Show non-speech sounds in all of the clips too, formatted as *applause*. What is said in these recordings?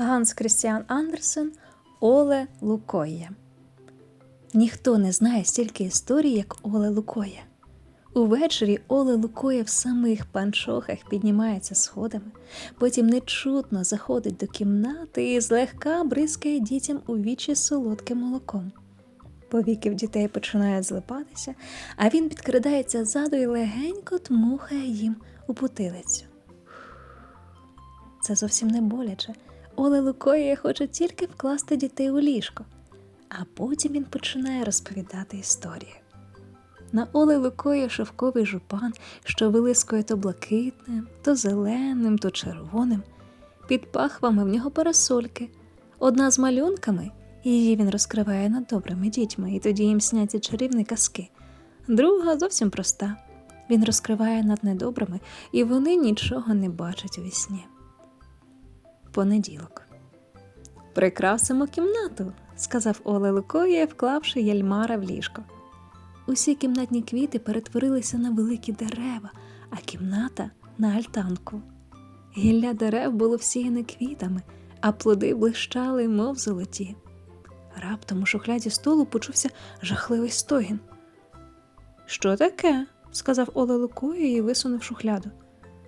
Ганс Крістіан Андерсен Оле Лукоя. Ніхто не знає стільки історій, як Оле Лукоя. Увечері Оле Лукоя в самих панчохах піднімається сходами, потім нечутно заходить до кімнати і злегка бризкає дітям у вічі солодким молоком. Повіки в дітей починають злипатися, а він підкрадається ззаду і легенько дмухає їм у потилицю. Це зовсім не боляче. Оле Лукоя хоче тільки вкласти дітей у ліжко, а потім він починає розповідати історії. На Оле Лукоя шовковий жупан, що вилискує то блакитним, то зеленим, то червоним. Під пахвами в нього парасольки. Одна з малюнками, її він розкриває над добрими дітьми, і тоді їм сняться чарівні казки. Друга зовсім проста. Він розкриває над недобрими, і вони нічого не бачать у вісні. Понеділок. Прикрасимо кімнату, сказав Оле Лукоє, вклавши Яльмара в ліжко. Усі кімнатні квіти перетворилися на великі дерева, а кімната на альтанку. Гілля дерев було всіяне квітами, а плоди блищали, мов золоті. Раптом у шухляді столу почувся жахливий стогін. Що таке? сказав Оле Лукою і висунув шухляду.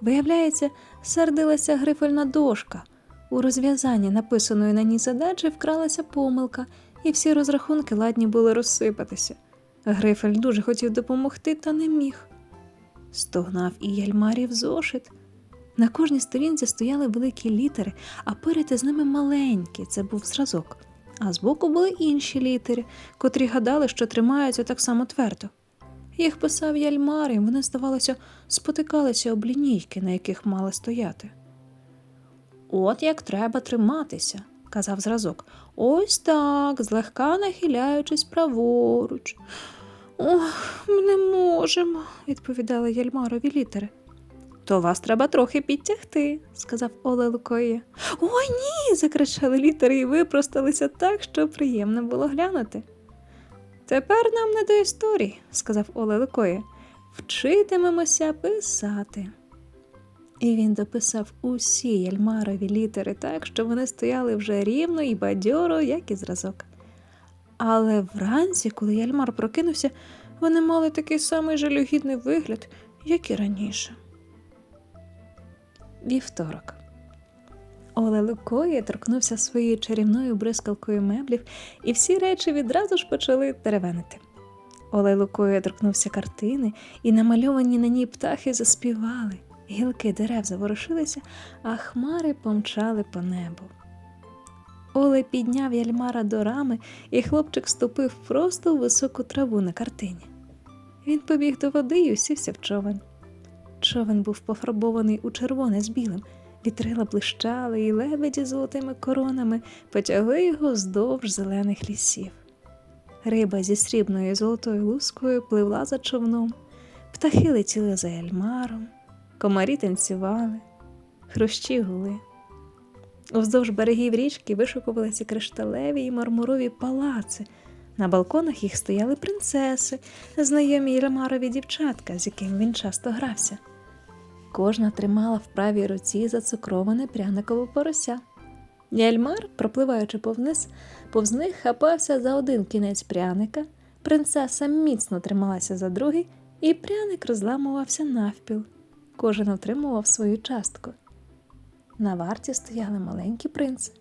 Виявляється, сердилася грифельна дошка. У розв'язанні написаної на ній задачі вкралася помилка, і всі розрахунки ладні були розсипатися. Грифель дуже хотів допомогти, та не міг. Стогнав і Яльмарів зошит. На кожній сторінці стояли великі літери, а перед із ними маленькі, це був зразок. А збоку були інші літери, котрі гадали, що тримаються так само твердо. Їх писав Яльмар, вони, здавалося, спотикалися об лінійки, на яких мали стояти. От як треба триматися, казав зразок. Ось так, злегка нахиляючись праворуч. Ох, ми не можемо, відповідали Яльмарові літери. То вас треба трохи підтягти, сказав Оле Лукоє. Ой ні. закричали літери і випросталися так, що приємно було глянути. Тепер нам не до історії, сказав Оле Лукоє. Вчитимемося писати. І він дописав усі Яльмарові літери так, що вони стояли вже рівно і бадьоро, як і зразок. Але вранці, коли Яльмар прокинувся, вони мали такий самий жалюгідний вигляд, як і раніше. Вівторок. Оле Лукоє торкнувся своєю чарівною бризкалкою меблів, і всі речі відразу ж почали деревенити. Оле Лукоє торкнувся картини, і намальовані на ній птахи заспівали. Гілки дерев заворушилися, а хмари помчали по небу. Оле підняв яльмара до рами, і хлопчик ступив просто в високу траву на картині. Він побіг до води і усівся в човен. Човен був пофарбований у червоне з білим, вітрила блищали, і лебеді з золотими коронами потягли його вздовж зелених лісів. Риба зі срібною і золотою лускою пливла за човном, птахи летіли за яльмаром. Комарі танцювали, хрущі гули. Уздовж берегів річки вишукувалися кришталеві й мармурові палаци. На балконах їх стояли принцеси, знайомі Єлемарові дівчатка, з якими він часто грався. Кожна тримала в правій руці зацукроване пряникове порося. Яльмар, пропливаючи повниз, повз них хапався за один кінець пряника, принцеса міцно трималася за другий, і пряник розламувався навпіл. Кожен отримував свою частку. На варті стояли маленькі принци.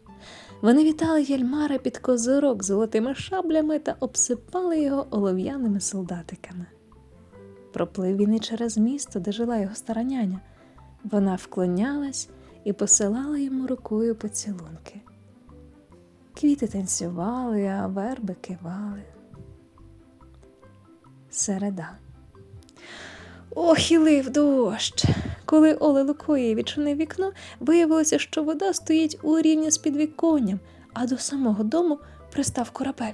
Вони вітали Єльмара під козирок золотими шаблями та обсипали його олов'яними солдатиками. Проплив він і через місто, де жила його стара няня. Вона вклонялась і посилала йому рукою поцілунки. Квіти танцювали, а верби кивали. Середа. Ох, і дощ. Коли Оле Лукої відчинив вікно, виявилося, що вода стоїть у рівні з підвіконням, а до самого дому пристав корабель.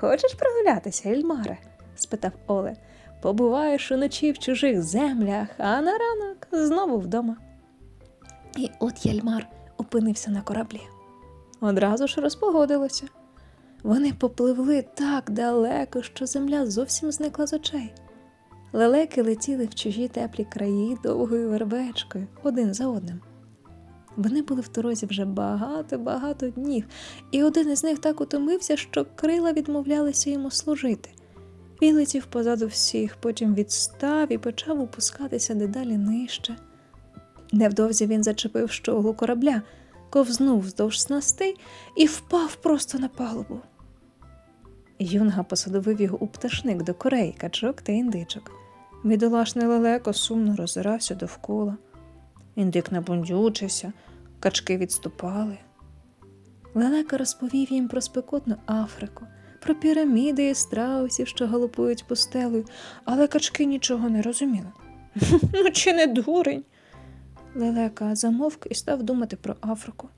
Хочеш прогулятися, Ельмаре? спитав Оле. Побуваєш уночі в чужих землях, а на ранок знову вдома. І от Єльмар опинився на кораблі. Одразу ж розпогодилося. Вони попливли так далеко, що земля зовсім зникла з очей. Лелеки летіли в чужі теплі краї довгою вербечкою один за одним. Вони були в дорозі вже багато-багато днів, і один із них так утомився, що крила відмовлялися йому служити. Він летів позаду всіх, потім відстав і почав опускатися дедалі нижче. Невдовзі він зачепив щоглу корабля, ковзнув вздовж снастей і впав просто на палубу. Юнга посадовив його у пташник до корей, качок та індичок. Бідолашний лелеко сумно роззирався довкола. Індик набундючився, качки відступали. Лелека розповів їм про спекотну Африку, про піраміди і страусів, що галопують пустелею, але качки нічого не розуміли. *laughs* Ну, чи не дурень? Лелека замовк і став думати про Африку.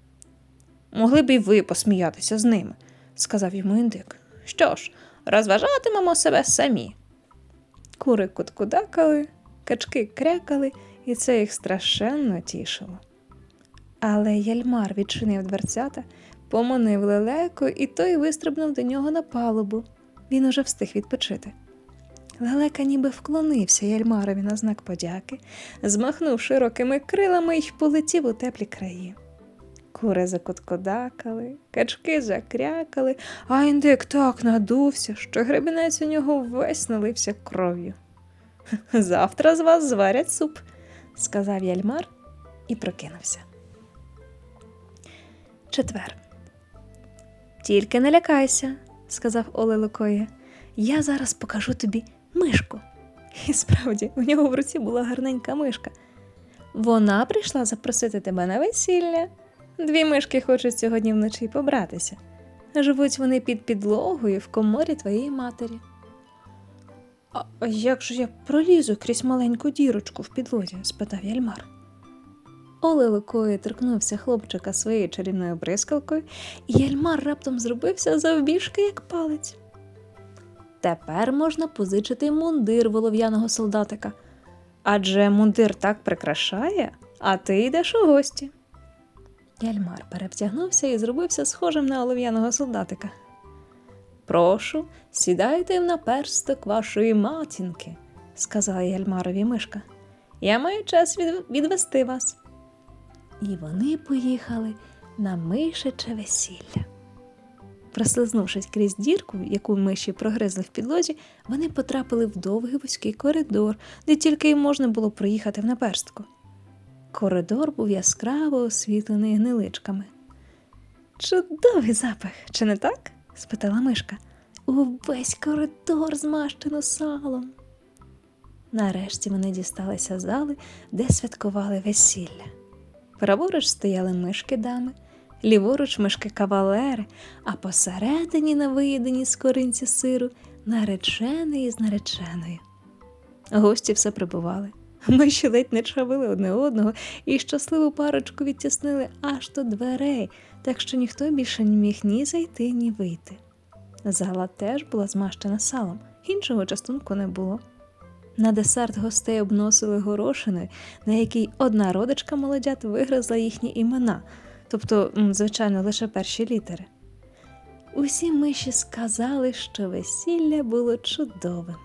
Могли б і ви посміятися з ними, сказав йому індик. Що ж, розважатимемо себе самі. Кури куткудакали, качки крякали, і це їх страшенно тішило. Але Яльмар відчинив дверцята, поманив лелеку, і той вистрибнув до нього на палубу. Він уже встиг відпочити. Лелека ніби вклонився Яльмарові на знак подяки, змахнув широкими крилами й полетів у теплі краї. Кури закуткодакали, качки закрякали, а індик так надувся, що гребінець у нього весь налився кров'ю. *laughs* Завтра з вас зварять суп, сказав Яльмар і прокинувся. Четвер. Тільки не лякайся, сказав Оле Лукоє. Я зараз покажу тобі мишку. І справді, у нього в руці була гарненька мишка. Вона прийшла запросити тебе на весілля. Дві мишки хочуть сьогодні вночі побратися. Живуть вони під підлогою в коморі твоєї матері. А як же я пролізу крізь маленьку дірочку в підлозі? спитав Яльмар. Оле Лукою торкнувся хлопчика своєю чарівною бризкалкою, і Яльмар раптом зробився завбільшки, як палець. Тепер можна позичити мундир волов'яного солдатика. Адже мундир так прикрашає, а ти йдеш у гості. Яльмар перевтягнувся і зробився схожим на олов'яного солдатика. Прошу, сідайте в наперсток вашої матінки, сказала Яльмарові мишка. Я маю час від... відвести вас. І вони поїхали на мишече весілля. Прослизнувшись крізь дірку, яку миші прогризли в підлозі, вони потрапили в довгий вузький коридор, де тільки й можна було проїхати в наперстку. Коридор був яскраво освітлений гниличками. Чудовий запах, чи не так? спитала мишка. Увесь коридор змащено салом. Нарешті вони дісталися зали, де святкували весілля. Праворуч стояли мишки дами, ліворуч мишки кавалери, а посередині на виїденій скоринці сиру наречений із нареченою. Гості все прибували. Ми ще ледь не чавили одне одного і щасливу парочку відтіснили аж до дверей, так що ніхто більше не міг ні зайти, ні вийти. Зала теж була змащена салом, іншого частунку не було. На десерт гостей обносили горошиною, на якій одна родичка молодят вигризла їхні імена, тобто, звичайно, лише перші літери. Усі миші сказали, що весілля було чудовим.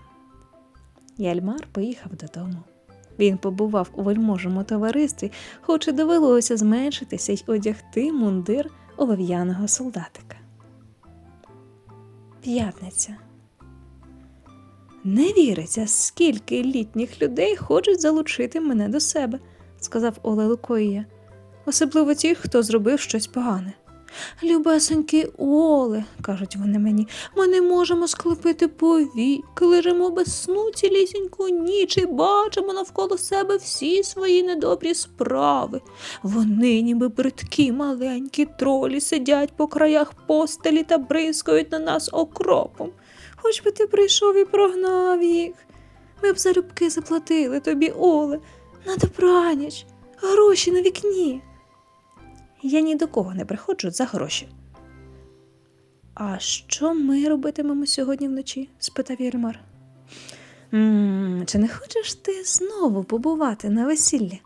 Яльмар поїхав додому. Він побував у вельможому товаристві, хоч і довелося зменшитися й одягти мундир олов'яного солдатика. П'ятниця. Не віриться, скільки літніх людей хочуть залучити мене до себе, сказав Оле Лукоїя. Особливо ті, хто зробив щось погане. Любесенький Оле, кажуть вони мені, ми не можемо склепити повік, лежимо без сну цілісіньку ніч і бачимо навколо себе всі свої недобрі справи. Вони, ніби бридкі маленькі тролі, сидять по краях постелі та бризкають на нас окропом. Хоч би ти прийшов і прогнав їх. Ми б залюбки заплатили тобі, Оле, на добраніч, гроші на вікні. Я ні до кого не приходжу за гроші. А що ми робитимемо сьогодні вночі? спитав Єрмар. «М, Чи не хочеш ти знову побувати на весіллі?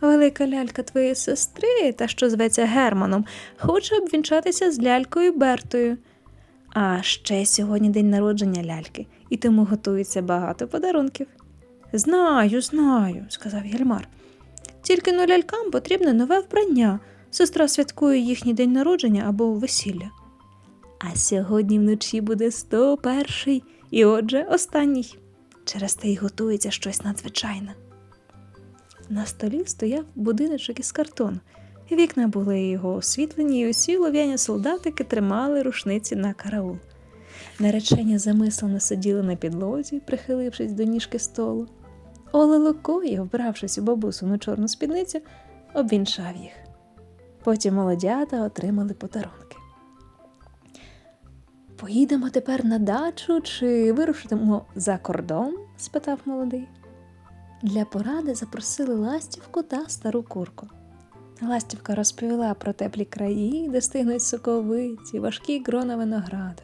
Велика лялька твоєї сестри, та що зветься Германом, хоче обвінчатися з лялькою Бертою. А ще сьогодні день народження ляльки, і тому готується багато подарунків. Знаю, знаю, сказав Єльмар. Тільки но лялькам потрібне нове вбрання. Сестра святкує їхній день народження або весілля. А сьогодні вночі буде 101 і отже останній. Через те й готується щось надзвичайне. На столі стояв будиночок із картону. Вікна були його освітлені, і усі лов'яні солдатики тримали рушниці на караул. Наречені замислено сиділи на підлозі, прихилившись до ніжки столу. Оле Лукоє, вбравшись у бабусину чорну спідницю, обвінчав їх. Потім молодята отримали подарунки. Поїдемо тепер на дачу чи вирушимо за кордон? спитав молодий. Для поради запросили ластівку та стару курку. Ластівка розповіла про теплі краї, де стигнуть соковиті, важкі грона винограду,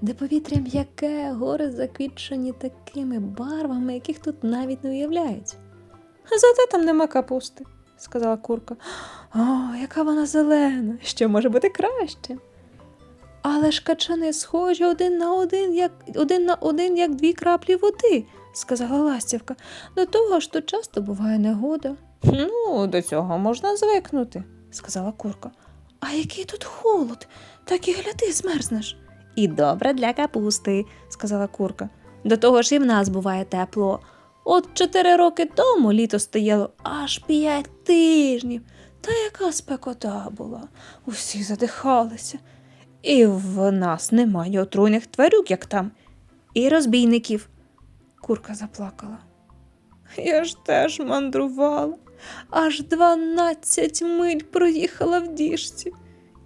де повітря м'яке, гори заквітчені такими барвами, яких тут навіть не уявляють. Зате там нема капусти, сказала курка. О, яка вона зелена, що може бути краще? Але ж качани схожі один на один, як один на один, як дві краплі води, сказала ластівка. До того ж, то часто буває негода. Ну, до цього можна звикнути, сказала курка. А який тут холод, так і гляди, змерзнеш. І добре для капусти, сказала курка. До того ж і в нас буває тепло. От чотири роки тому літо стояло аж п'ять тижнів. Та яка спекота була, усі задихалися. І в нас немає отруйних тварюк, як там, і розбійників. Курка заплакала. Я ж теж мандрувала, аж дванадцять миль проїхала в діжці,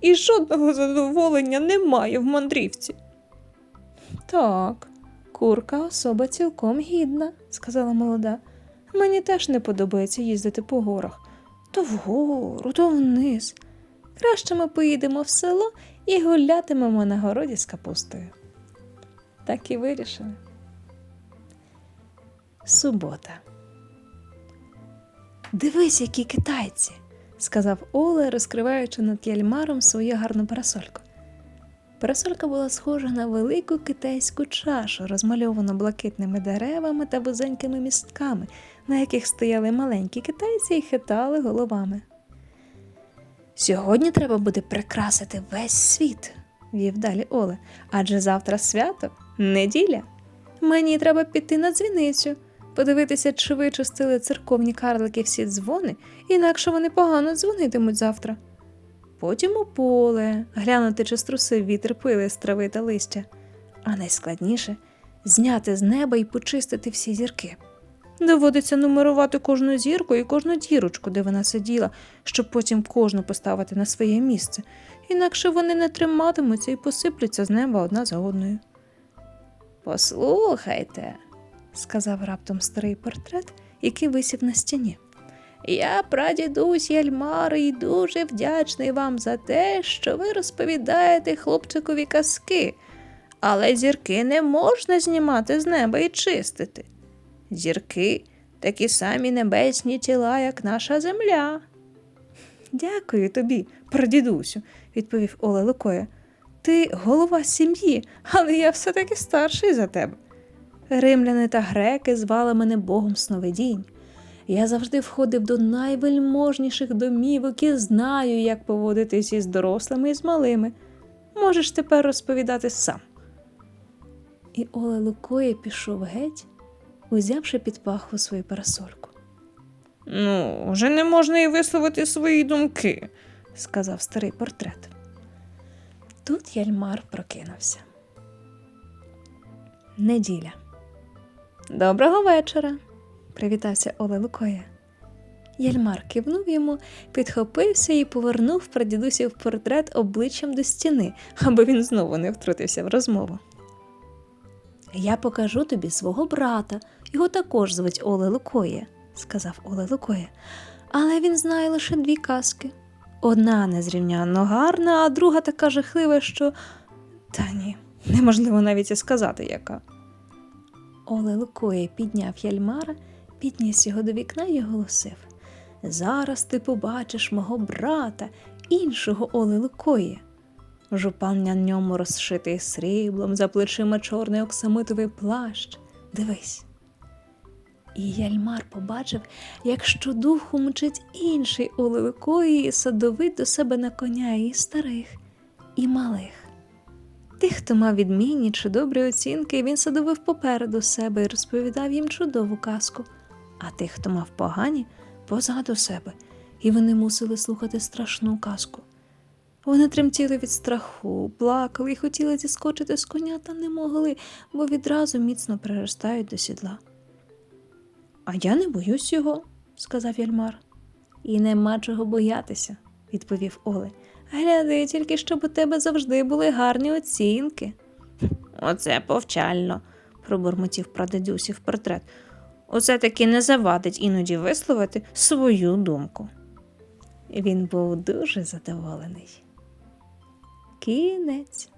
і жодного задоволення немає в мандрівці. Так, курка особа цілком гідна, сказала молода. Мені теж не подобається їздити по горах. То вгору, то вниз. Краще ми поїдемо в село і гулятимемо на городі з капустою. Так і вирішили. Субота. Дивись, які китайці, сказав Оле, розкриваючи над яльмаром свою гарну парасольку. Парасолька була схожа на велику китайську чашу, розмальовану блакитними деревами та вузенькими містками, на яких стояли маленькі китайці і хитали головами. Сьогодні треба буде прикрасити весь світ, вів далі Оле, адже завтра свято, неділя. Мені треба піти на дзвіницю, подивитися, чи вичистили церковні карлики всі дзвони, інакше вони погано дзвонитимуть завтра. Потім у поле, глянути, чи струсив вітер пили з трави та листя, а найскладніше зняти з неба і почистити всі зірки. Доводиться нумерувати кожну зірку і кожну дірочку, де вона сиділа, щоб потім кожну поставити на своє місце, інакше вони не триматимуться і посиплються з неба одна за одною. Послухайте, сказав раптом старий портрет, який висів на стіні. Я, прадідусь Яльмар, і дуже вдячний вам за те, що ви розповідаєте хлопчикові казки, але зірки не можна знімати з неба і чистити. Зірки такі самі небесні тіла, як наша земля. Дякую тобі, прадідусю, відповів Оле Лукоя. Ти голова сім'ї, але я все-таки старший за тебе. Римляни та греки звали мене Богом сновидінь. Я завжди входив до найвельможніших домівок і знаю, як поводитись із дорослими і з малими. Можеш тепер розповідати сам. І Оле Лукоє пішов геть, узявши під пахву свою парасольку. Ну, вже не можна і висловити свої думки, сказав старий портрет. Тут Яльмар прокинувся. Неділя. Доброго вечора, привітався Оле Лукоя. Яльмар кивнув йому, підхопився і повернув прадідусів портрет обличчям до стіни, аби він знову не втрутився в розмову. Я покажу тобі свого брата, його також звуть Оле Лукоє, сказав Оле Лукоє. Але він знає лише дві казки. Одна незрівнянно гарна, а друга така жахлива, що. Та ні, неможливо навіть і сказати, яка. Оле Лукоє підняв Яльмара, підніс його до вікна і оголосив Зараз ти побачиш мого брата, іншого Оле Лукоє. Жупан на ньому розшитий сріблом, за плечима чорний оксамитовий плащ. Дивись. І Яльмар побачив, як щодуху мчить інший у і садовить до себе на коня і старих, і малих. Тих, хто мав відмінні чи добрі оцінки, він садовив попереду себе і розповідав їм чудову казку, а тих, хто мав погані, позаду себе, і вони мусили слухати страшну казку. Вони тремтіли від страху, плакали і хотіли зіскочити з коня, та не могли, бо відразу міцно приростають до сідла. А я не боюсь його, сказав Яльмар. І нема чого боятися, відповів Оле. Гляди, тільки щоб у тебе завжди були гарні оцінки. Оце повчально, пробурмотів прадедусів портрет. Оце таки не завадить іноді висловити свою думку. Він був дуже задоволений. Кінець.